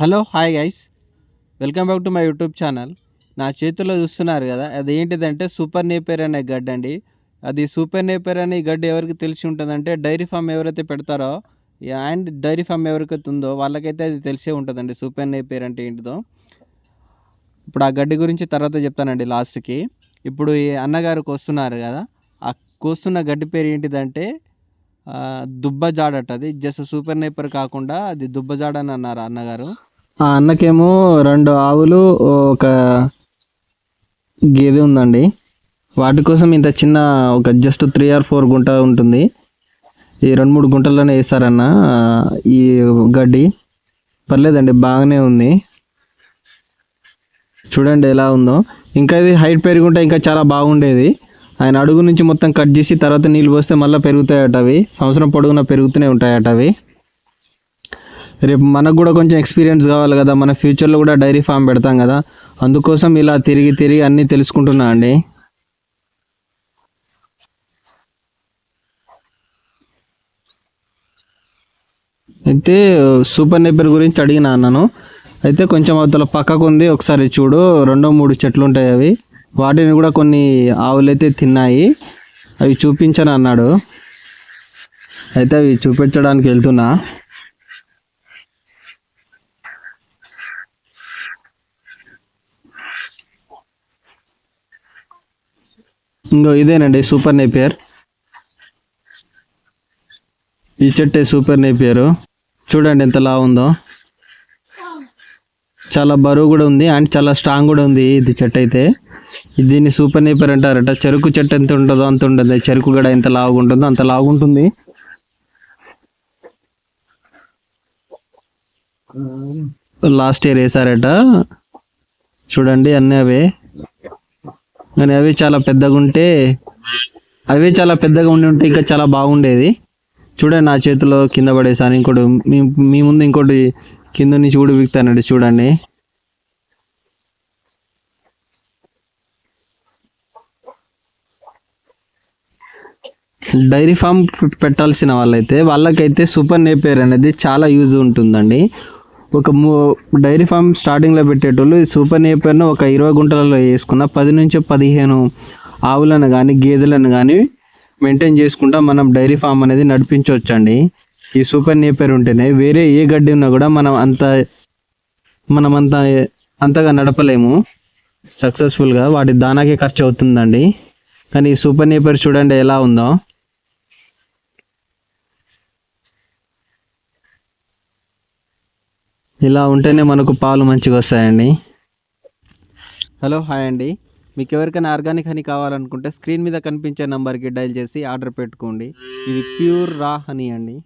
Hello hi guys. Welcome back to my YouTube channel. నా చేతిలో చూస్తున్నారు కదా అది ఏంటిదంటే సూపర్ నేపేర్ అనే గడ్డ అండి. అది సూపర్ నేపేర్ అనే గడ్డ గడ్డి ఎవరికి తెలిసి ఉంటుందంటే డైరీ ఫామ్ ఎవరైతే పెడతారో అండ్ డైరీ ఫామ్ ఎవరికైతే ఉందో వాళ్ళకైతే అది తెలిసే ఉంటుందండి సూపర్ నేపేర్ అంటే ఏంటిదో. ఇప్పుడు ఆ గడ్డి గురించి తర్వాత చెప్తానండి లాస్ట్కి. ఇప్పుడు ఈ అన్నగారు కోస్తున్నారు కదా ఆ కోస్తున్న గడ్డి పేరు ఏంటిదంటే దుబ్బజాడట అది. జస్ట్ సూపర్ నేపర్ కాకుండా అది దుబ్బజాడ అని అన్నారు అన్నగారు. ఆ అన్నకేమో రెండు ఆవులు ఒక గేదె ఉందండి. వాటి కోసం ఇంత చిన్న ఒక జస్ట్ త్రీ ఆర్ ఫోర్ గుంట ఉంటుంది. ఈ రెండు మూడు గుంటల్లోనే వేస్తారన్న ఈ గడ్డి. పర్లేదండి బాగానే ఉంది. చూడండి ఎలా ఉందో. ఇంకా ఇది హైట్ పెరుగుంటే ఇంకా చాలా బాగుండేది. ఆయన అడుగు నుంచి మొత్తం కట్ చేసి తర్వాత నీళ్ళు పోస్తే మళ్ళీ పెరుగుతాయట అవి. సంవత్సరం పొడుగున పెరుగుతూనే ఉంటాయట అవి. రేపు మనకు కూడా కొంచెం ఎక్స్పీరియన్స్ కావాలి కదా మన ఫ్యూచర్లో కూడా డైరీ ఫామ్ పెడతాం కదా. అందుకోసం ఇలా తిరిగి తిరిగి అన్నీ తెలుసుకుంటున్నా అండి. అయితే సూపర్ నేపర్ గురించి అడిగిన అన్నాను. అయితే కొంచెం అవతల పక్కకు ఉంది ఒకసారి చూడు. రెండో మూడు చెట్లు ఉంటాయి అవి. వాటిని కూడా కొన్ని ఆవులైతే తిన్నాయి. అవి చూపించను అన్నాడు. అయితే అవి చూపించడానికి వెళ్తున్నా. ఇంకో ఇదేనండి సూపర్ నేపియర్. ఈ చెట్టే సూపర్ నేపియర్. చూడండి ఎంత లా ఉందో. చాలా బరువు కూడా ఉంది అండ్ చాలా స్ట్రాంగ్ కూడా ఉంది ఇది చెట్టు అయితే. దీన్ని సూపర్ నేపర్ అంటారట. చెరుకు చెట్టు ఎంత ఉంటుందో అంత ఉంటుంది చెరుకు గడ ఎంత లావుగా ఉంటుందో అంత లావుగా ఉంటుంది. లాస్ట్ ఇయర్ వేసారట చూడండి అన్నీ అవే. కానీ అవి చాలా పెద్దగా ఉంటే అవే చాలా పెద్దగా ఉండి ఉంటే ఇంకా చాలా బాగుండేది. చూడండి నా చేతిలో కింద పడేసాను ఇంకోటి మీ మీ ముందు ఇంకోటి కింద నుంచి కూడా విక్తానండి చూడండి. డైరీ ఫామ్ పెట్టాల్సిన వాళ్ళైతే వాళ్ళకైతే సూపర్ నేపేర్ అనేది చాలా యూజ్ ఉంటుందండి. ఒక మూ డైరీ ఫామ్ స్టార్టింగ్లో పెట్టేటోళ్ళు ఈ సూపర్ నేపర్ను ఒక ఇరవై గుంటలలో వేసుకున్న పది నుంచి పదిహేను ఆవులను కానీ గేదెలను కానీ మెయింటైన్ చేసుకుంటా మనం డైరీ ఫామ్ అనేది నడిపించవచ్చండి ఈ సూపర్ నేపర్ ఉంటేనే వేరే ఏ గడ్డి ఉన్నా కూడా మనం అంత మనం అంత అంతగా నడపలేము. సక్సెస్ఫుల్గా వాటి దానాకే ఖర్చు అవుతుందండి కానీ ఈ సూపర్ నేపర్ చూడండి ఎలా ఉందో. ఇలా ఉంటేనే మనకు పాలు మంచిగా వస్తాయండి. హలో హాయ్ అండి. మీకు ఎవరికైనా ఆర్గానిక్ హనీ కావాలనుకుంటే స్క్రీన్ మీద కనిపించే నెంబర్కి డైల్ చేసి ఆర్డర్ పెట్టుకోండి. ఇది ప్యూర్ రా హనీ అండి.